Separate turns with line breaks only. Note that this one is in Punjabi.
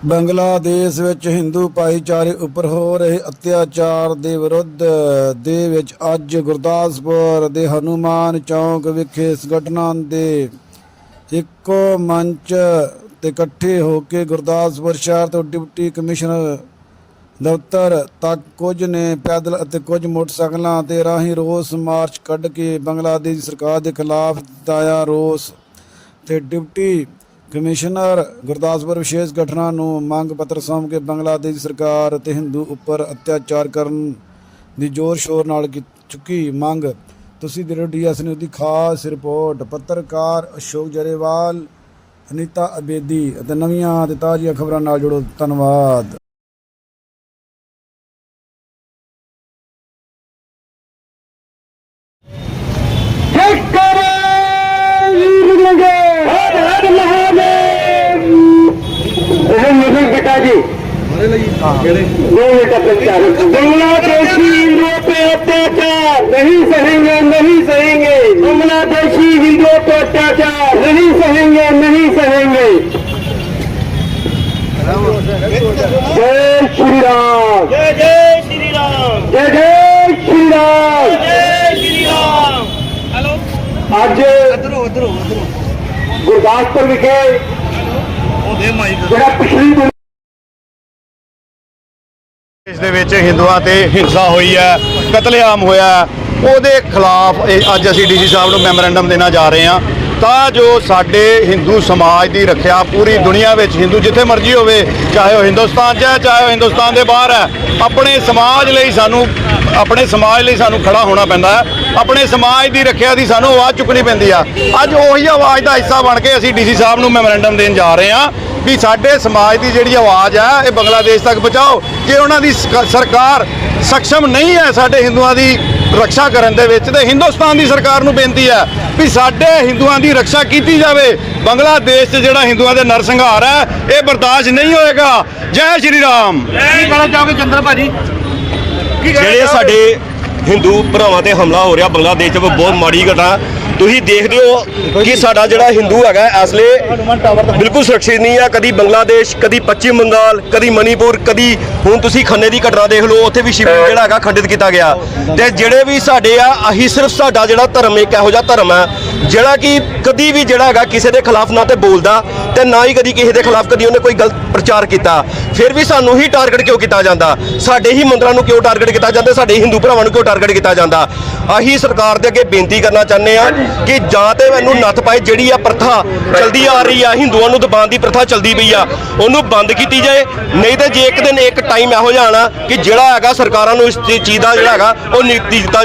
ਬੰਗਲਾਦੇਸ਼ ਵਿੱਚ ਹਿੰਦੂ ਭਾਈਚਾਰੇ ਉੱਪਰ ਹੋ ਰਹੇ ਅਤਿਆਚਾਰ ਦੇ ਵਿਰੁੱਧ ਦੇ ਵਿੱਚ ਅੱਜ ਗੁਰਦਾਸਪੁਰ ਦੇ ਹਨੂਮਾਨ ਚੌਂਕ ਵਿਖੇ ਸੰਗਠਨਾਂ ਦੇ ਇੱਕੋ ਮੰਚ ਤੇ ਇਕੱਠੇ ਹੋ ਕੇ ਗੁਰਦਾਸਪੁਰ ਸ਼ਹਿਰ ਤੋਂ ਡਿਪਟੀ ਕਮਿਸ਼ਨਰ ਦਫ਼ਤਰ ਤੱਕ ਕੁਝ ਨੇ ਪੈਦਲ ਅਤੇ ਕੁਝ ਮੋਟਰਸਾਈਕਲਾਂ ਤੇ ਰਾਹੀਂ ਰੋਸ ਮਾਰਚ ਕੱਢ ਕੇ ਬੰਗਲਾਦੇਸ਼ ਸਰਕਾਰ ਦੇ ਖਿਲਾਫ ਦਾਇਆ ਰੋਸ ਤੇ ਡਿਪਟੀ ਕਮਿਸ਼ਨਰ ਗੁਰਦਾਸਪੁਰ ਵਿਸ਼ੇਸ਼ ਗਠਨਾਂ ਨੂੰ ਮੰਗ ਪੱਤਰ ਸੌਂਪ ਕੇ ਬੰਗਲਾਦੇਸ਼ ਸਰਕਾਰ ਅਤੇ ਹਿੰਦੂ ਉੱਪਰ ਅਤਿਆਚਾਰ ਕਰਨ ਦੀ ਜ਼ੋਰ ਸ਼ੋਰ ਨਾਲ ਕੀ- ਚੁੱਕੀ ਮੰਗ। ਤੁਸੀਂ ਦੇ ਡੀਐਸ ਨਿਊਜ਼ ਦੀ ਖਾਸ ਰਿਪੋਰਟ। ਪੱਤਰਕਾਰ ਅਸ਼ੋਕ ਜਰੇਵਾਲ, ਅਨੀਤਾ ਅਬੇਦੀ ਅਤੇ ਨਵੀਆਂ ਅਤੇ ਤਾਜ਼ੀਆਂ ਖਬਰਾਂ ਨਾਲ ਜੁੜੋ। ਧੰਨਵਾਦ।
बांग्लादेशी हिंदुओं पे अत्याचार नहीं सहेंगे नहीं सहेंगे बांग्लादेशी हिंदुओं पे अत्याचार नहीं सहेंगे नहीं सहेंगे जय श्री राम
जय जय श्री राम
जय जय श्री राम
जय श्री राम हेलो
ਅੱਜ ਗੁਰਦਾਸਪੁਰ ਵਿਖੇ
ਉਹਦੇ ਮਾਈਕ
ਜਿਹੜਾ ਪਿਛਲੀ
ਇਸ ਦੇ ਵਿੱਚ ਹਿੰਦੂਆਂ ਤੇ ਹਿੰਸਾ ਹੋਈ ਹੈ, ਕਤਲੇਆਮ ਹੋਇਆ ਉਹਦੇ ਖਿਲਾਫ ਅੱਜ ਅਸੀਂ ਡੀਸੀ ਸਾਹਿਬ ਨੂੰ ਮੈਮੋਰੈਂਡਮ ਦੇਣਾ ਜਾ ਰਹੇ ਹਾਂ। ਤਾਂ ਜੋ ਸਾਡੇ ਹਿੰਦੂ ਸਮਾਜ ਦੀ ਰੱਖਿਆ ਪੂਰੀ ਦੁਨੀਆ ਵਿੱਚ ਹਿੰਦੂ ਜਿੱਥੇ ਮਰਜ਼ੀ ਹੋਵੇ, ਚਾਹੇ ਉਹ ਹਿੰਦੁਸਤਾਨ 'ਚ ਹੈ, ਚਾਹੇ ਉਹ ਹਿੰਦੁਸਤਾਨ ਦੇ ਬਾਹਰ ਹੈ, ਆਪਣੇ ਸਮਾਜ ਲਈ ਸਾਨੂੰ, ਆਪਣੇ ਸਮਾਜ ਲਈ ਸਾਨੂੰ ਖੜਾ ਹੋਣਾ ਪੈਂਦਾ ਹੈ। ਆਪਣੇ ਸਮਾਜ ਦੀ ਰੱਖਿਆ ਦੀ ਸਾਨੂੰ ਆਵਾਜ਼ ਚੁੱਕਣੀ ਪੈਂਦੀ ਆ। ਅੱਜ ਉਹੀ ਆਵਾਜ਼ ਦਾ ਹਿੱਸਾ ਬਣ ਕੇ ਅਸੀਂ ਡੀਸੀ ਸਾਹਿਬ ਨੂੰ ਮੈਮੋਰੈਂਡਮ ਦੇਣ ਜਾ ਰਹੇ ਹਾਂ। ਵੀ ਸਾਡੇ ਸਮਾਜ ਦੀ ਜਿਹੜੀ ਆਵਾਜ਼ ਹੈ ਇਹ ਬੰਗਲਾਦੇਸ਼ ਤੱਕ ਪਹੁੰਚਾਓ। ਜੇ ਉਹਨਾਂ ਦੀ ਸਰਕਾਰ ਸક્ષਮ ਨਹੀਂ ਹੈ ਸਾਡੇ ਹਿੰਦੂਆਂ ਦੀ ਰੱਖਿਆ ਕਰਨ ਦੇ ਵਿੱਚ ਤੇ ਹਿੰਦੁਸਤਾਨ ਦੀ ਸਰਕਾਰ ਨੂੰ ਬੇਨਤੀ ਹੈ ਵੀ ਸਾਡੇ ਹਿੰਦੂਆਂ ਦੀ ਰੱਖਿਆ ਕੀਤੀ ਜਾਵੇ। ਬੰਗਲਾਦੇਸ਼ 'ਚ ਜਿਹੜਾ ਹਿੰਦੂਆਂ ਦੇ ਨਰਸੰਹਾਰ ਹੈ ਇਹ ਬਰਦਾਸ਼ਤ ਨਹੀਂ ਹੋਏਗਾ। ਜੈ ਸ਼੍ਰੀ ਰਾਮ।
ਕੀ ਕਹਿਣਾ ਚਾਹੋਗੇ ਚੰਦਰ ਭਾਜੀ?
ਜਿਹੜੇ ਸਾਡੇ ਹਿੰਦੂ ਭਰਾਵਾਂ ਤੇ ਹਮਲਾ ਹੋ ਰਿਹਾ ਬੰਗਲਾਦੇਸ਼ 'ਚ ਬਹੁਤ ਮਾੜੀ ਘਟਨਾ ਤੁਸੀਂ ਦੇਖਦੇ ਹੋ ਕਿ ਸਾਡਾ ਜਿਹੜਾ ਹਿੰਦੂ ਹੈਗਾ ਇਸ ਲਈ ਬਿਲਕੁਲ ਸੁਰੱਖਿਅਤ ਨਹੀਂ ਆ। ਕਦੀ ਬੰਗਲਾਦੇਸ਼ ਕਦੀ ਪੱਛਮੀ ਬੰਗਾਲ ਕਦੀ ਮਨੀਪੁਰ ਕਦੀ ਹੁਣ ਤੁਸੀਂ ਖੰਨੇ ਦੀ ਘਟਨਾ ਦੇਖ ਲਓ ਉੱਥੇ ਵੀ ਸ਼ਿਵਲਿੰਗ ਜਿਹੜਾ ਹੈਗਾ ਖੰਡਿਤ ਕੀਤਾ ਗਿਆ। ਤੇ ਜਿਹੜੇ ਵੀ ਸਾਡੇ ਆ ਆਹੀ ਸਿਰਫ ਸਾਡਾ ਜਿਹੜਾ ਧਰਮ ਇੱਕ ਇਹੋ ਜਿਹਾ ਧਰਮ ਹੈ ਜਿਹੜਾ ਕਿ ਕਦੀ ਵੀ ਜਿਹੜਾ ਹੈਗਾ ਕਿਸੇ ਦੇ ਖਿਲਾਫ ਨਾ ਤੇ ਬੋਲਦਾ ਤੇ ਨਾ ਹੀ ਕਦੀ ਕਿਸੇ ਦੇ ਖਿਲਾਫ ਕਦੀ ਉਹਨੇ ਕੋਈ ਗਲਤ ਪ੍ਰਚਾਰ ਕੀਤਾ। ਫਿਰ ਵੀ ਸਾਨੂੰ ਹੀ ਟਾਰਗੇਟ ਕਿਉਂ ਕੀਤਾ ਜਾਂਦਾ? ਸਾਡੇ ਹੀ ਮੰਦਰਾਂ ਨੂੰ ਕਿਉਂ ਟਾਰਗੇਟ ਕੀਤਾ ਜਾਂਦਾ? ਸਾਡੇ ਹਿੰਦੂ ਭਰਾਵਾਂ ਨੂੰ ਕਿਉਂ ਟਾਰਗੇਟ ਕੀਤਾ ਜਾਂਦਾ? ਆਹੀ ਸਰਕਾਰ ਦੇ ਅੱਗੇ ਬੇਨਤੀ ਕਰਨਾ ਚਾਹੁੰਦੇ ਆ ਕਿ ਜਾਂ ਤੇ ਮੈਨੂੰ ਨੱਥ ਪਾਏ ਜਿਹੜੀ ਆ ਪ੍ਰਥਾ ਚਲਦੀ ਆ ਰਹੀ ਆ, ਹਿੰਦੂਆਂ ਨੂੰ ਦਬਾਉਣ ਦੀ ਪ੍ਰਥਾ ਚਲਦੀ ਪਈ ਆ, ਉਹਨੂੰ ਬੰਦ ਕੀਤੀ ਜਾਏ। ਨਹੀਂ ਤੇ ਜੇ ਇੱਕ ਦਿਨ ਇੱਕ ਟਾਈਮ ਇਹੋ ਜਿਹਾ ਆਣਾ ਕਿ ਜਿਹੜਾ ਹੈਗਾ ਸਰਕਾਰਾਂ ਨੂੰ ਇਸ ਚੀ- ਚੀਜ਼ ਦਾ ਜਿਹੜਾ ਹੈਗਾ, ਉਹ ਨੀਤੀ ਦਿੱਤਾ